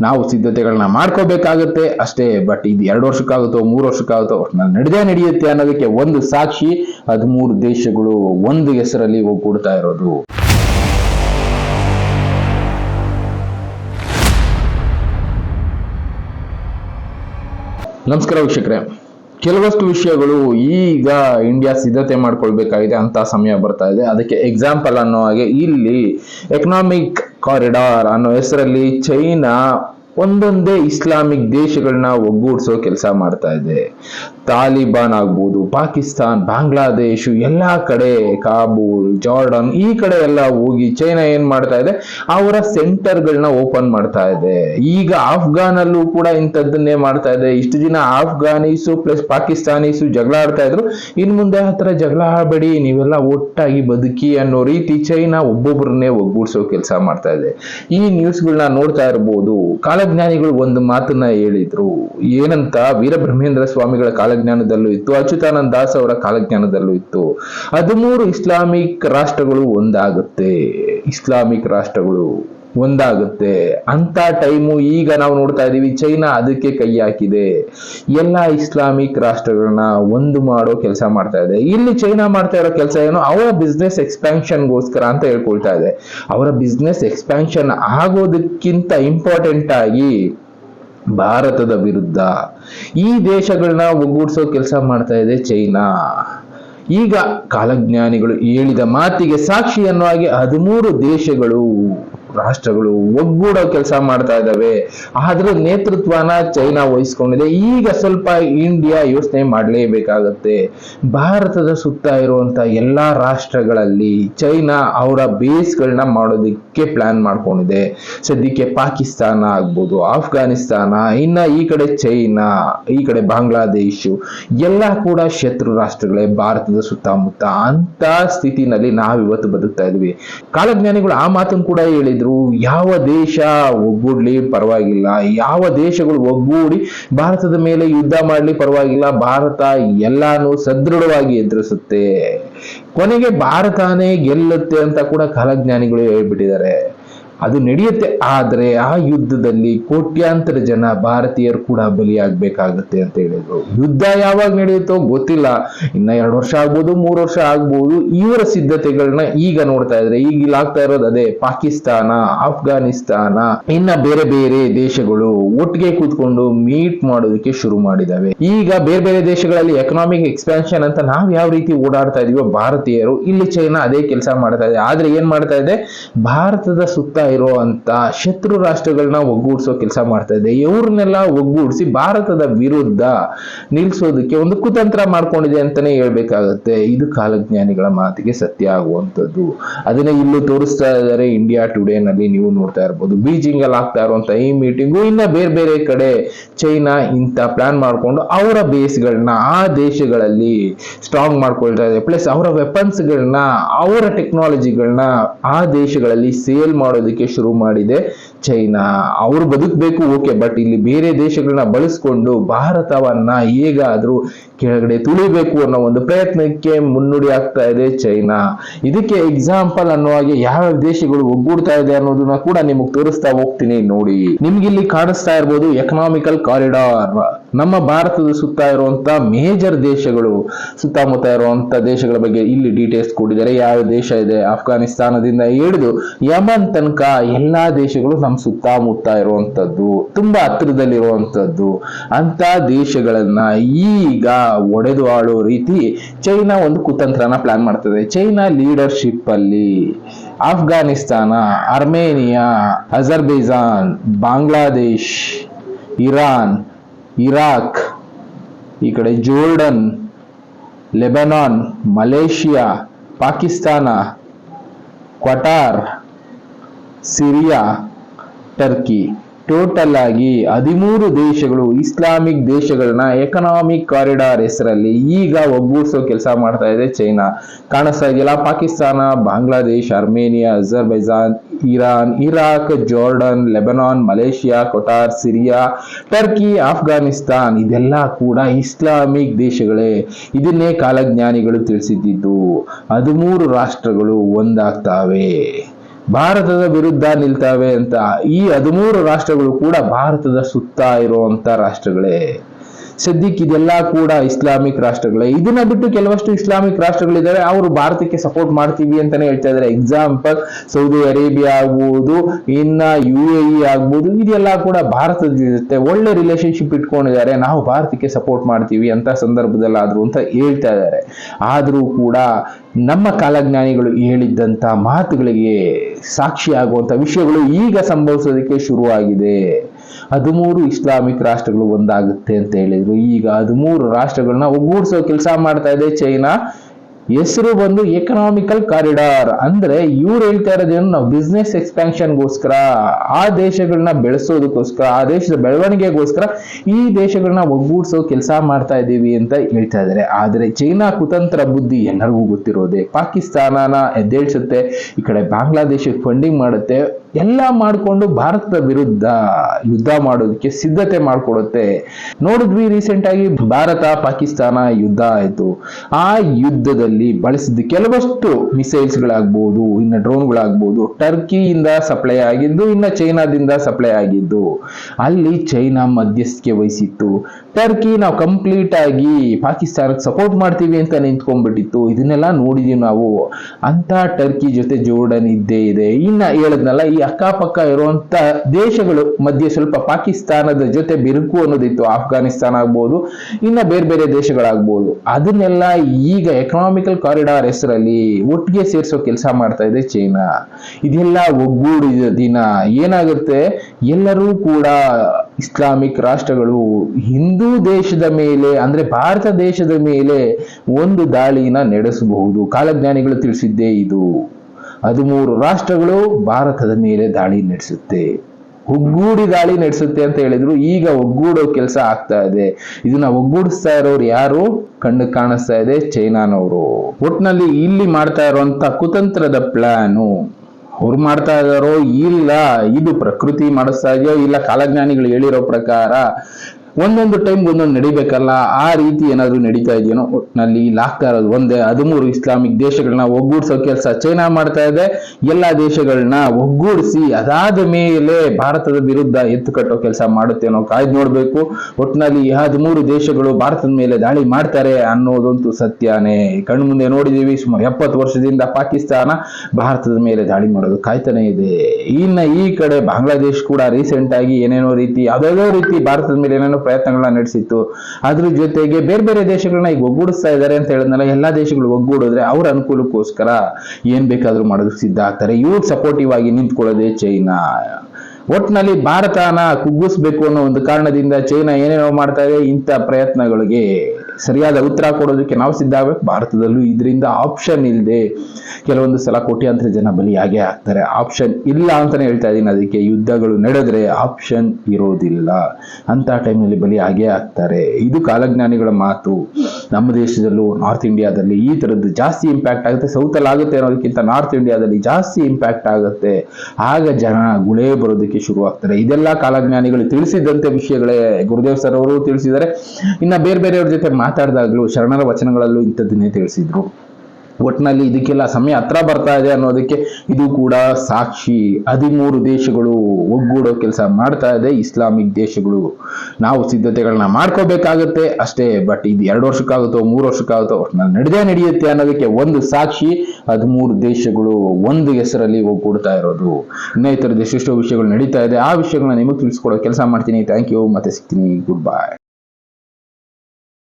ನಾವು ಸಿದ್ಧತೆಗಳನ್ನ ಮಾಡ್ಕೋಬೇಕಾಗುತ್ತೆ ಅಷ್ಟೇ ಬಟ್ ಇದು ಎರಡು ವರ್ಷಕ್ಕಾಗುತ್ತೋ, ಮೂರು ವರ್ಷಕ್ಕಾಗುತ್ತೋ ನಡೆದೇ ನಡೆಯುತ್ತೆ ಅನ್ನೋದಕ್ಕೆ ಒಂದು ಸಾಕ್ಷಿ, ಹದಿಮೂರು ದೇಶಗಳು ಒಂದು ಹೆಸರಲ್ಲಿ ಒಗ್ಗೂಡ್ತಾ ಇರೋದು. ನಮಸ್ಕಾರ ವೀಕ್ಷಕರೇ. ಕೆಲವಷ್ಟು ವಿಷಯಗಳು ಈಗ ಇಂಡಿಯಾ ಸಿದ್ಧತೆ ಮಾಡ್ಕೊಳ್ಬೇಕಾಗಿದೆ ಅಂತ ಸಮಯ ಬರ್ತಾ ಇದೆ. ಅದಕ್ಕೆ ಎಕ್ಸಾಂಪಲ್ ಅನ್ನೋ ಹಾಗೆ ಇಲ್ಲಿ ಎಕನಾಮಿಕ್ ಕಾರಿಡಾರ್ ಅನ್ನೋ ಹೆಸರಲ್ಲಿ ಚೈನಾ ಒಂದೊಂದೇ ಇಸ್ಲಾಮಿಕ್ ದೇಶಗಳನ್ನ ಒಗ್ಗೂಡಿಸೋ ಕೆಲಸ ಮಾಡ್ತಾ ಇದೆ. ತಾಲಿಬಾನ್ ಆಗ್ಬೋದು, ಪಾಕಿಸ್ತಾನ್, ಬಾಂಗ್ಲಾದೇಶ್, ಎಲ್ಲ ಕಡೆ, ಕಾಬೂಲ್, ಜಾರ್ಡನ್, ಈ ಕಡೆ ಎಲ್ಲ ಹೋಗಿ ಚೈನಾ ಏನ್ ಮಾಡ್ತಾ ಇದೆ? ಅವರ ಸೆಂಟರ್ಗಳನ್ನ ಓಪನ್ ಮಾಡ್ತಾ ಇದೆ. ಈಗ ಆಫ್ಘಾನ್ ಅಲ್ಲೂ ಕೂಡ ಇಂಥದ್ದನ್ನೇ ಮಾಡ್ತಾ ಇದೆ. ಇಷ್ಟು ದಿನ ಆಫ್ಘಾನೀಸು ಪ್ಲಸ್ ಪಾಕಿಸ್ತಾನೀಸು ಜಗಳ ಆಡ್ತಾ ಇದ್ರು. ಇನ್ ಮುಂದೆ ಹತ್ರ ಜಗಳ ಆಡಬೇಡಿ, ನೀವೆಲ್ಲ ಒಟ್ಟಾಗಿ ಬದುಕಿ ಅನ್ನೋ ರೀತಿ ಚೈನಾ ಒಬ್ಬೊಬ್ಬರನ್ನೇ ಒಗ್ಗೂಡಿಸೋ ಕೆಲಸ ಮಾಡ್ತಾ ಇದೆ. ಈ ನ್ಯೂಸ್ಗಳನ್ನ ನೋಡ್ತಾ ಇರ್ಬೋದು. ಕಾಲಜ್ಞಾನಿಗಳು ಒಂದು ಮಾತನ್ನ ಹೇಳಿದ್ರು. ಏನಂತ? ವೀರಬ್ರಹ್ಮೇಂದ್ರ ಸ್ವಾಮಿಗಳ ಕಾಲಜ್ಞಾನದಲ್ಲೂ ಇತ್ತು, ಅಚ್ಯುತಾನಂದ ದಾಸ್ ಅವರ ಕಾಲಜ್ಞಾನದಲ್ಲೂ ಇತ್ತು. ಹದಿಮೂರು ಇಸ್ಲಾಮಿಕ್ ರಾಷ್ಟ್ರಗಳು ಒಂದಾಗುತ್ತೆ. ಇಸ್ಲಾಮಿಕ್ ರಾಷ್ಟ್ರಗಳು ಒಂದಾಗುತ್ತೆ. ಅಂತ ಟೈಮು ಈಗ ನಾವು ನೋಡ್ತಾ ಇದ್ದೀವಿ ಚೈನಾ ಅದಕ್ಕೆ ಕೈ ಹಾಕಿದೆ. ಎಲ್ಲ ಇಸ್ಲಾಮಿಕ್ ರಾಷ್ಟ್ರಗಳನ್ನ ಒಂದು ಮಾಡೋ ಕೆಲಸ ಮಾಡ್ತಾ ಇದೆ. ಇಲ್ಲಿ ಚೈನಾ ಮಾಡ್ತಾ ಇರೋ ಕೆಲಸ ಏನು? ಅವರ ಬಿಸ್ನೆಸ್ ಎಕ್ಸ್ಪ್ಯಾನ್ಷನ್ಗೋಸ್ಕರ ಅಂತ ಹೇಳ್ಕೊಳ್ತಾ ಇದೆ. ಅವರ ಬಿಸ್ನೆಸ್ ಎಕ್ಸ್ಪ್ಯಾನ್ಷನ್ ಆಗೋದಕ್ಕಿಂತ ಇಂಪಾರ್ಟೆಂಟ್ ಆಗಿ ಭಾರತದ ವಿರುದ್ಧ ಈ ದೇಶಗಳನ್ನ ಒಗ್ಗೂಡಿಸೋ ಕೆಲಸ ಮಾಡ್ತಾ ಇದೆ ಚೈನಾ. ಈಗ ಕಾಲಜ್ಞಾನಿಗಳು ಹೇಳಿದ ಮಾತಿಗೆ ಸಾಕ್ಷಿ ಅನ್ನೋ ಹಾಗೆ ಹದಿಮೂರು ದೇಶಗಳು ರಾಷ್ಟ್ರಗಳು ಒಗ್ಗೂಡೋ ಕೆಲಸ ಮಾಡ್ತಾ ಇದ್ದಾವೆ. ಆದ್ರೆ ನೇತೃತ್ವನ ಚೈನಾ ವಹಿಸ್ಕೊಂಡಿದೆ. ಈಗ ಸ್ವಲ್ಪ ಇಂಡಿಯಾ ಯೋಚನೆ ಮಾಡಲೇಬೇಕಾಗತ್ತೆ. ಭಾರತದ ಸುತ್ತ ಇರುವಂತ ಎಲ್ಲಾ ರಾಷ್ಟ್ರಗಳಲ್ಲಿ ಚೈನಾ ಅವರ ಬೇಸ್ಗಳನ್ನ ಮಾಡೋದಕ್ಕೆ ಪ್ಲಾನ್ ಮಾಡ್ಕೊಂಡಿದೆ. ಸದ್ಯಕ್ಕೆ ಪಾಕಿಸ್ತಾನ ಆಗ್ಬೋದು, ಆಫ್ಘಾನಿಸ್ತಾನ, ಇನ್ನ ಈ ಕಡೆ ಚೈನಾ, ಈ ಕಡೆ ಬಾಂಗ್ಲಾದೇಶ್, ಎಲ್ಲ ಕೂಡ ಶತ್ರು ರಾಷ್ಟ್ರಗಳೇ ಭಾರತದ ಸುತ್ತಮುತ್ತ ಅಂತ ಸ್ಥಿತಿನಲ್ಲಿ ನಾವಿವತ್ತು ಬದುಕ್ತಾ ಇದ್ವಿ ಕಾಲಜ್ಞಾನಿಗಳು ಆ ಮಾತನ್ನು ಕೂಡ ಹೇಳಿದ್ರು. ಯಾವ ದೇಶ ಒಗ್ಗೂಡ್ಲಿ ಪರವಾಗಿಲ್ಲ, ಯಾವ ದೇಶಗಳು ಒಗ್ಗೂಡಿ ಭಾರತದ ಮೇಲೆ ಯುದ್ಧ ಮಾಡಲಿ ಪರವಾಗಿಲ್ಲ, ಭಾರತ ಎಲ್ಲಾನು ಸದೃಢವಾಗಿ ಎದುರಿಸುತ್ತೆ. ಕೊನೆಗೆ ಭಾರತನೇ ಗೆಲ್ಲುತ್ತೆ ಅಂತ ಕೂಡ ಕಾಲಜ್ಞಾನಿಗಳು ಹೇಳ್ಬಿಟ್ಟಿದ್ದಾರೆ. ಅದು ನಡೆಯುತ್ತೆ. ಆದರೆ ಆ ಯುದ್ಧದಲ್ಲಿ ಕೋಟ್ಯಾಂತರ ಜನ ಭಾರತೀಯರು ಕೂಡ ಬಲಿಯಾಗಬೇಕಾಗತ್ತೆ ಅಂತ ಹೇಳಿದ್ರು. ಯುದ್ಧ ಯಾವಾಗ ನಡೆಯುತ್ತೋ ಗೊತ್ತಿಲ್ಲ. ಇನ್ನ ಎರಡು ವರ್ಷ ಆಗ್ಬೋದು, ಮೂರು ವರ್ಷ ಆಗ್ಬೋದು. ಇವರ ಸಿದ್ಧತೆಗಳನ್ನ ಈಗ ನೋಡ್ತಾ ಇದ್ರೆ, ಈಗ ಇಲ್ಲಿ ಆಗ್ತಾ ಇರೋದು ಅದೇ, ಪಾಕಿಸ್ತಾನ, ಆಫ್ಘಾನಿಸ್ತಾನ, ಇನ್ನ ಬೇರೆ ಬೇರೆ ದೇಶಗಳು ಒಟ್ಟಿಗೆ ಕೂತ್ಕೊಂಡು ಮೀಟ್ ಮಾಡೋದಕ್ಕೆ ಶುರು ಮಾಡಿದಾವೆ. ಈಗ ಬೇರೆ ಬೇರೆ ದೇಶಗಳಲ್ಲಿ ಎಕನಾಮಿಕ್ ಎಕ್ಸ್ಪ್ಯಾನ್ಷನ್ ಅಂತ ನಾವ್ ಯಾವ ರೀತಿ ಓಡಾಡ್ತಾ ಇದೀವೋ ಭಾರತೀಯರು, ಇಲ್ಲಿ ಚೈನಾ ಅದೇ ಕೆಲಸ ಮಾಡ್ತಾ ಇದೆ. ಆದ್ರೆ ಏನ್ ಮಾಡ್ತಾ ಇದೆ? ಭಾರತದ ಸುತ್ತ ಇರುವಂತ ಶತ್ರು ರಾಷ್ಟ್ರಗಳನ್ನ ಒಗ್ಗೂಡಿಸೋ ಕೆಲಸ ಮಾಡ್ತಾ ಇದೆ. ಇವ್ರನ್ನೆಲ್ಲ ಒಗ್ಗೂಡಿಸಿ ಭಾರತದ ವಿರುದ್ಧ ನಿಲ್ಸೋದಕ್ಕೆ ಒಂದು ಕುತಂತ್ರ ಮಾಡ್ಕೊಂಡಿದೆ ಅಂತಾನೆ ಹೇಳ್ಬೇಕಾಗತ್ತೆ. ಇದು ಕಾಲಜ್ಞಾನಿಗಳ ಮಾತಿಗೆ ಸತ್ಯ ಆಗುವಂಥದ್ದು. ಅದನ್ನೇ ಇಲ್ಲೂ ತೋರಿಸ್ತಾ ಇದ್ದಾರೆ ಇಂಡಿಯಾ ಟುಡೇನಲ್ಲಿ ನೀವು ನೋಡ್ತಾ ಇರ್ಬೋದು. ಬೀಜಿಂಗ್ ಅಲ್ಲಿ ಆಗ್ತಾ ಇರುವಂತ ಈ ಮೀಟಿಂಗು ಇನ್ನ ಬೇರೆ ಬೇರೆ ಕಡೆ ಚೈನಾ ಇಂಥ ಪ್ಲಾನ್ ಮಾಡ್ಕೊಂಡು ಅವರ ಬೇಸ್ಗಳನ್ನ ಆ ದೇಶಗಳಲ್ಲಿ ಸ್ಟ್ರಾಂಗ್ ಮಾಡ್ಕೊಳ್ತಾ ಇದೆ. ಪ್ಲಸ್ ಅವರ ವೆಪನ್ಸ್ಗಳನ್ನ ಅವರ ಟೆಕ್ನಾಲಜಿಗಳನ್ನ ಆ ದೇಶಗಳಲ್ಲಿ ಸೇಲ್ ಮಾಡೋದಕ್ಕೆ ಶುರು ಮಾಡಿದೆ ಚೈನಾ. ಅವ್ರು ಬದುಕಬೇಕು, ಓಕೆ, ಬಟ್ ಇಲ್ಲಿ ಬೇರೆ ದೇಶಗಳನ್ನ ಬಳಸ್ಕೊಂಡು ಭಾರತವನ್ನ ಹೇಗಾದ್ರೂ ಕೆಳಗಡೆ ತುಳಿಬೇಕು ಅನ್ನೋ ಒಂದು ಪ್ರಯತ್ನಕ್ಕೆ ಮುನ್ನುಡಿ ಆಗ್ತಾ ಇದೆ ಚೈನಾ. ಇದಕ್ಕೆ ಎಕ್ಸಾಂಪಲ್ ಅನ್ನೋ ಹಾಗೆ ಯಾವ ದೇಶಗಳು ಒಗ್ಗೂಡ್ತಾ ಇದೆ ಅನ್ನೋದನ್ನ ಕೂಡ ನಿಮಗೆ ತೋರಿಸ್ತಾ ಹೋಗ್ತೀನಿ ನೋಡಿ. ನಿಮ್ಗೆ ಇಲ್ಲಿ ಕಾಣಿಸ್ತಾ ಇರ್ಬೋದು ಎಕನಾಮಿಕಲ್ ಕಾರಿಡಾರ್ ನಮ್ಮ ಭಾರತದ ಸುತ್ತ ಇರುವಂತ ಮೇಜರ್ ದೇಶಗಳು, ಸುತ್ತಮುತ್ತ ಇರುವಂತ ದೇಶಗಳ ಬಗ್ಗೆ ಇಲ್ಲಿ ಡೀಟೇಲ್ಸ್ ಕೊಟ್ಟಿದ್ದಾರೆ. ಯಾವ ದೇಶ ಇದೆ? ಅಫ್ಘಾನಿಸ್ತಾನದಿಂದ ಹಿಡಿದು ಯಮನ್ ತನಕ ಎಲ್ಲಾ ದೇಶಗಳು ನಮ್ಮ ಸುತ್ತಮುತ್ತ ಇರುವಂತದ್ದು, ತುಂಬಾ ಹತ್ತಿರದಲ್ಲಿರುವಂತದ್ದು ಅಂತ ದೇಶಗಳನ್ನ ಈಗ ಒಡೆದು ಆಳೋ ರೀತಿ ಚೈನಾ ಒಂದು ಕುತಂತ್ರನ ಪ್ಲಾನ್ ಮಾಡ್ತದೆ. ಚೈನಾ ಲೀಡರ್ಶಿಪ್ ಅಲ್ಲಿ Afghanistan, Armenia, Azerbaijan, Bangladesh, Iran Iraq ಈ ಕಡೆ Jordan Lebanon Malaysia Pakistan Qatar Syria Turkey total ಆಗಿ ಹದಿಮೂರು ದೇಶಗಳು ಇಸ್ಲಾಮಿಕ್ ದೇಶಗಳನ್ನ ಎಕನಾಮಿಕ್ ಕಾರಿಡಾರ್ ಹೆಸರಲ್ಲಿ ಈಗ ಒಗ್ಗೂಡಿಸೋ ಕೆಲಸ ಮಾಡ್ತಾ ಇದೆ ಚೈನಾ. ಕಾಣಿಸ್ತಾ ಇದೆಯಲ್ಲ, Pakistan, Bangladesh, Armenia, Azerbaijan, Iran, Iraq, Jordan, Lebanon, Malaysia, Qatar, Syria, Turkey, Afghanistan ಇದೆಲ್ಲ ಕೂಡ ಇಸ್ಲಾಮಿಕ್ ದೇಶಗಳೇ. ಇದನ್ನೇ ಕಾಲಜ್ಞಾನಿಗಳು ತಿಳಿಸಿದ್ದು. ಹದಿಮೂರು ರಾಷ್ಟ್ರಗಳು ಒಂದಾಗ್ತಾವೆ. ಭಾರತದ ವಿರುದ್ಧ ನಿಲ್ತಾವೆ ಅಂತ ಈ ಹದಿಮೂರು ರಾಷ್ಟ್ರಗಳು ಕೂಡ ಭಾರತದ ಸುತ್ತ ಇರುವಂತ ರಾಷ್ಟ್ರಗಳೇ. ಸದ್ಯಕ್ಕೆ ಇದೆಲ್ಲ ಕೂಡ ಇಸ್ಲಾಮಿಕ್ ರಾಷ್ಟ್ರಗಳೇ. ಇದನ್ನ ಬಿಟ್ಟು ಕೆಲವಷ್ಟು ಇಸ್ಲಾಮಿಕ್ ರಾಷ್ಟ್ರಗಳಿದ್ದಾರೆ ಅವರು ಭಾರತಕ್ಕೆ ಸಪೋರ್ಟ್ ಮಾಡ್ತೀವಿ ಅಂತಾನೆ ಹೇಳ್ತಾ ಇದ್ದಾರೆ ಎಕ್ಸಾಂಪಲ್ ಸೌದಿ ಅರೇಬಿಯಾ ಆಗ್ಬೋದು, ಇನ್ನ ಯು ಎ ಇ ಆಗ್ಬೋದು, ಇದೆಲ್ಲ ಕೂಡ ಭಾರತದ ಜೊತೆ ಒಳ್ಳೆ ರಿಲೇಶನ್ಶಿಪ್ ಇಟ್ಕೊಂಡಿದ್ದಾರೆ. ನಾವು ಭಾರತಕ್ಕೆ ಸಪೋರ್ಟ್ ಮಾಡ್ತೀವಿ ಅಂತ ಸಂದರ್ಭದಲ್ಲಿ ಆದ್ರು ಅಂತ ಹೇಳ್ತಾ ಇದ್ದಾರೆ ಆದರೂ ಕೂಡ ನಮ್ಮ ಕಾಲಜ್ಞಾನಿಗಳು ಹೇಳಿದ್ದಂತ ಮಾತುಗಳಿಗೆ ಸಾಕ್ಷಿ ಆಗುವಂತ ವಿಷಯಗಳು ಈಗ ಸಂಭವಿಸೋದಕ್ಕೆ ಶುರುವಾಗಿದೆ. ಹದಿಮೂರು ಇಸ್ಲಾಮಿಕ್ ರಾಷ್ಟ್ರಗಳು ಒಂದಾಗುತ್ತೆ ಅಂತ ಹೇಳಿದ್ರು. ಈಗ ಹದಿಮೂರು ರಾಷ್ಟ್ರಗಳನ್ನ ಒಗ್ಗೂಡಿಸೋ ಕೆಲಸ ಮಾಡ್ತಾ ಇದೆ ಚೈನಾ. ಹೆಸರು ಬಂದು ಎಕನಾಮಿಕಲ್ ಕಾರಿಡಾರ್ ಅಂದ್ರೆ ಇವ್ರು ಹೇಳ್ತಾ ಇರೋದೇನು ನಾವು ಬಿಸ್ನೆಸ್ ಎಕ್ಸ್ಪ್ಯಾನ್ಷನ್ಗೋಸ್ಕರ ಆ ದೇಶಗಳನ್ನ ಬೆಳೆಸೋದಕ್ಕೋಸ್ಕರ, ಆ ದೇಶದ ಬೆಳವಣಿಗೆಗೋಸ್ಕರ ಈ ದೇಶಗಳನ್ನ ಒಗ್ಗೂಡಿಸೋ ಕೆಲಸ ಮಾಡ್ತಾ ಇದ್ದೀವಿ ಅಂತ ಹೇಳ್ತಾ ಇದ್ದಾರೆ. ಆದ್ರೆ ಚೈನಾ ಕುತಂತ್ರ ಬುದ್ಧಿ ಎಲ್ಲರಿಗೂ ಗೊತ್ತಿರೋದೆ. ಪಾಕಿಸ್ತಾನನ ಎದ್ದೇಳಿಸುತ್ತೆ, ಈ ಕಡೆ ಬಾಂಗ್ಲಾದೇಶಕ್ಕೆ ಫಂಡಿಂಗ್ ಮಾಡುತ್ತೆ. ಎಲ್ಲ ಮಾಡಿಕೊಂಡು ಭಾರತದ ವಿರುದ್ಧ ಯುದ್ಧ ಮಾಡೋದಕ್ಕೆ ಸಿದ್ಧತೆ ಮಾಡಿಕೊಡುತ್ತೆ. ನೋಡಿದ್ವಿ ರೀಸೆಂಟ್ ಆಗಿ ಭಾರತ ಪಾಕಿಸ್ತಾನ ಯುದ್ಧ ಆಯಿತು. ಆ ಯುದ್ಧದಲ್ಲಿ ಬಳಸಿದ್ದು ಕೆಲವಷ್ಟು ಮಿಸೈಲ್ಸ್ ಗಳಾಗ್ಬೋದು ಇನ್ನ ಡ್ರೋನ್ಗಳಾಗ್ಬೋದು ಟರ್ಕಿಯಿಂದ ಸಪ್ಲೈ ಆಗಿದ್ದು, ಇನ್ನ ಚೈನಾದಿಂದ ಸಪ್ಲೈ ಆಗಿದ್ದು. ಅಲ್ಲಿ ಚೈನಾ ಮಧ್ಯಸ್ಥಿಕೆ ವಹಿಸಿತ್ತು. ಟರ್ಕಿ ನಾವು ಕಂಪ್ಲೀಟ್ ಆಗಿ ಪಾಕಿಸ್ತಾನಕ್ಕೆ ಸಪೋರ್ಟ್ ಮಾಡ್ತೀವಿ ಅಂತ ನಿಂತ್ಕೊಂಡ್ಬಿಟ್ಟಿತ್ತು. ಇದನ್ನೆಲ್ಲ ನೋಡಿದೀವಿ ನಾವು. ಅಂತ ಟರ್ಕಿ ಜೊತೆ ಜೋರ್ಡನ್ ಇದ್ದೇ ಇದೆ. ಇನ್ನ ಹೇಳದ್ನಲ್ಲ, ಈ ಅಕ್ಕಪಕ್ಕ ಇರುವಂತ ದೇಶಗಳು, ಮಧ್ಯೆ ಸ್ವಲ್ಪ ಪಾಕಿಸ್ತಾನದ ಜೊತೆ ಬಿರುಕು ಅನ್ನೋದಿತ್ತು, ಆಫ್ಘಾನಿಸ್ತಾನ ಆಗ್ಬೋದು, ಇನ್ನ ಬೇರೆ ಬೇರೆ ದೇಶಗಳಾಗ್ಬೋದು. ಅದನ್ನೆಲ್ಲ ಈಗ ಎಕನಾಮಿಕಲ್ ಕಾರಿಡಾರ್ ಹೆಸರಲ್ಲಿ ಒಟ್ಟಿಗೆ ಸೇರಿಸೋ ಕೆಲಸ ಮಾಡ್ತಾ ಇದೆ ಚೈನಾ. ಇದೆಲ್ಲ ಒಗ್ಗೂಡಿದ ದಿನ. ಏನಾಗುತ್ತೆ? ಎಲ್ಲರೂ ಕೂಡ ಇಸ್ಲಾಮಿಕ್ ರಾಷ್ಟ್ರಗಳು ಹಿಂದೂ ದೇಶದ ಮೇಲೆ, ಅಂದ್ರೆ ಭಾರತ ದೇಶದ ಮೇಲೆ ಒಂದು ದಾಳಿನ ನಡೆಸಬಹುದು. ಕಾಲಜ್ಞಾನಿಗಳು ತಿಳಿಸಿದ್ದೇ ಇದು. ಹದಿಮೂರು ರಾಷ್ಟ್ರಗಳು ಭಾರತದ ಮೇಲೆ ದಾಳಿ ನಡೆಸುತ್ತೆ. ಒಗ್ಗೂಡಿ ದಾಳಿ ನಡೆಸುತ್ತೆ ಅಂತ ಹೇಳಿದ್ರು. ಈಗ ಒಗ್ಗೂಡೋ ಕೆಲಸ ಆಗ್ತಾ ಇದೆ. ಇದನ್ನ ಒಗ್ಗೂಡಿಸ್ತಾ ಇರೋರು ಯಾರು? ಕಣ್ಣು ಕಾಣಿಸ್ತಾ ಇದೆ ಚೈನಾನವರು. ಒಟ್ನಲ್ಲಿ ಇಲ್ಲಿ ಮಾಡ್ತಾ ಇರುವಂತ ಕುತಂತ್ರದ ಪ್ಲಾನು. ಅವ್ರು ಮಾಡ್ತಾ ಇದಾರೋ ಇಲ್ಲ, ಇದು ಪ್ರಕೃತಿ ಮಾಡಿಸ್ತಾ ಇದೆಯೋ ಇಲ್ಲ ಕಾಲಜ್ಞಾನಿಗಳು ಹೇಳಿರೋ ಪ್ರಕಾರ ಒಂದೊಂದು ಟೈಮ್ ಒಂದೊಂದು ನಡಿಬೇಕಲ್ಲ, ಆ ರೀತಿ ಏನಾದರೂ ನಡೀತಾ ಇದೆಯೋ ಒಟ್ಟಿನಲ್ಲಿ ಇರೋದು ಒಂದೇ ಹದಿಮೂರು ಇಸ್ಲಾಮಿಕ್ ದೇಶಗಳನ್ನ ಒಗ್ಗೂಡಿಸೋ ಕೆಲಸ ಚೈನಾ ಮಾಡ್ತಾ ಇದೆ. ಎಲ್ಲಾ ದೇಶಗಳನ್ನ ಒಗ್ಗೂಡಿಸಿ ಅದಾದ ಮೇಲೆ ಭಾರತದ ವಿರುದ್ಧ ಎತ್ತು ಕಟ್ಟೋ ಕೆಲಸ ಮಾಡುತ್ತೆ ಅನ್ನೋ ಕಾಯ್ದು ನೋಡ್ಬೇಕು. ಒಟ್ಟಿನಲ್ಲಿ ಹದಿಮೂರು ದೇಶಗಳು ಭಾರತದ ಮೇಲೆ ದಾಳಿ ಮಾಡ್ತಾರೆ ಅನ್ನೋದಂತೂ ಸತ್ಯನೇ. ಕಣ್ಣು ಮುಂದೆ ನೋಡಿದೀವಿ ಸುಮಾರು ಎಪ್ಪತ್ತು ವರ್ಷದಿಂದ ಪಾಕಿಸ್ತಾನ ಭಾರತದ ಮೇಲೆ ದಾಳಿ ಮಾಡೋದು ಕಾಯ್ತಾನೆ ಇದೆ. ಇನ್ನ ಈ ಕಡೆ ಬಾಂಗ್ಲಾದೇಶ್ ಕೂಡ ರೀಸೆಂಟ್ ಆಗಿ ಏನೇನೋ ರೀತಿ, ಯಾವ್ದೋ ರೀತಿ ಭಾರತದ ಮೇಲೆ ಏನೇನೋ ಪ್ರಯತ್ನಗಳನ್ನ ನಡೆಸಿತ್ತು. ಅದ್ರ ಜೊತೆಗೆ ಬೇರೆ ಬೇರೆ ದೇಶಗಳನ್ನ ಈಗ ಒಗ್ಗೂಡಿಸ್ತಾ ಇದ್ದಾರೆ ಅಂತ ಹೇಳಿದ್ನಲ್ಲ, ಎಲ್ಲಾ ದೇಶಗಳು ಒಗ್ಗೂಡಿದ್ರೆ ಅವ್ರ ಅನುಕೂಲಕ್ಕೋಸ್ಕರ ಏನ್ ಬೇಕಾದ್ರೂ ಮಾಡೋದಕ್ಕೆ ಸಿದ್ಧ ಆಗ್ತಾರೆ. ಇವ್ರು ಸಪೋರ್ಟಿವ್ ಆಗಿ ನಿಂತ್ಕೊಳ್ಳೋದೇ ಚೈನಾ. ಒಟ್ನಲ್ಲಿ ಭಾರತನ ಕುಗ್ಗಿಸ್ಬೇಕು ಅನ್ನೋ ಒಂದು ಕಾರಣದಿಂದ ಚೈನಾ ಏನೇನೋ ಮಾಡ್ತಾ ಇದೆ ಇಂಥ ಪ್ರಯತ್ನಗಳಿಗೆ. ಸರಿಯಾದ ಉತ್ತರ ಕೊಡೋದಕ್ಕೆ ನಾವು ಸಿದ್ಧ ಆಗ್ಬೇಕು ಭಾರತದಲ್ಲೂ ಇದರಿಂದ ಆಪ್ಷನ್ ಇಲ್ಲದೆ ಕೆಲವೊಂದು ಸಲ ಕೋಟ್ಯಾಂತರ ಜನ ಬಲಿಯಾಗೇ ಆಗ್ತಾರೆ. ಆಪ್ಷನ್ ಇಲ್ಲ ಅಂತಾನೆ ಹೇಳ್ತಾ ಇದ್ದೀನಿ. ಅದಕ್ಕೆ ಯುದ್ಧಗಳು ನಡೆದ್ರೆ ಆಪ್ಷನ್ ಇರೋದಿಲ್ಲ. ಅಂತ ಟೈಮಲ್ಲಿ ಬಲಿ ಆಗೇ ಆಗ್ತಾರೆ. ಇದು ಕಾಲಜ್ಞಾನಿಗಳ ಮಾತು. ನಮ್ಮ ದೇಶದಲ್ಲೂ ನಾರ್ತ್ ಇಂಡಿಯಾದಲ್ಲಿ ಈ ತರದ್ದು ಜಾಸ್ತಿ ಇಂಪ್ಯಾಕ್ಟ್ ಆಗುತ್ತೆ. ಸೌತಲ್ಲಿ ಆಗುತ್ತೆ ಅನ್ನೋದಕ್ಕಿಂತ ನಾರ್ತ್ ಇಂಡಿಯಾದಲ್ಲಿ ಜಾಸ್ತಿ ಇಂಪ್ಯಾಕ್ಟ್ ಆಗುತ್ತೆ. ಆಗ ಜನ ಗುಳೆ ಬರೋದಕ್ಕೆ ಶುರು ಆಗ್ತಾರೆ ಇದೆಲ್ಲ ಕಾಲಜ್ಞಾನಿಗಳು ತಿಳಿಸಿದಂತೆ ವಿಷಯಗಳೇ. ಗುರುದೇವ್ ಸರ್ ಅವರು ತಿಳಿಸಿದ್ದಾರೆ. ಇನ್ನ ಬೇರೆ ಬೇರೆಯವ್ರ ಜೊತೆ ಮಾತಾಡಿದಾಗ್ಲೂ ಶರಣರ ವಚನಗಳಲ್ಲೂ ಇಂಥದ್ದನ್ನೇ ತಿಳಿಸಿದ್ರು. ಒಟ್ಟಿನಲ್ಲಿ ಇದಕ್ಕೆಲ್ಲ ಸಮಯ ಹತ್ರ ಬರ್ತಾ ಇದೆ ಅನ್ನೋದಕ್ಕೆ ಇದು ಕೂಡ ಸಾಕ್ಷಿ. ಹದಿಮೂರು ದೇಶಗಳು ಒಗ್ಗೂಡೋ ಕೆಲಸ ಮಾಡ್ತಾ ಇದೆ. ಇಸ್ಲಾಮಿಕ್ ದೇಶಗಳು ನಾವು ಸಿದ್ಧತೆಗಳನ್ನ ಮಾಡ್ಕೋಬೇಕಾಗತ್ತೆ ಅಷ್ಟೇ. ಬಟ್ ಇದು ಎರಡು ವರ್ಷಕ್ಕಾಗುತ್ತೋ, ಮೂರು ವರ್ಷಕ್ಕಾಗುತ್ತೋ ಒಟ್ಟಿನಲ್ಲಿ ನಡೆದೇ ನಡೆಯುತ್ತೆ ಅನ್ನೋದಕ್ಕೆ ಒಂದು ಸಾಕ್ಷಿ ಹದಿಮೂರು ದೇಶಗಳು ಒಂದು ಹೆಸರಲ್ಲಿ ಒಗ್ಗೂಡ್ತಾ ಇರೋದು. ಇನ್ನೇ ಥರದ ಎಷ್ಟೆಷ್ಟೋ ವಿಷಯಗಳು ನಡೀತಾ ಇದೆ. ಆ ವಿಷಯಗಳನ್ನ ನಿಮಗೆ ತಿಳಿಸ್ಕೊಡೋ ಕೆಲಸ ಮಾಡ್ತೀನಿ. ಥ್ಯಾಂಕ್ ಯು ಮತ್ತೆ ಸಿಗ್ತೀನಿ. Good bye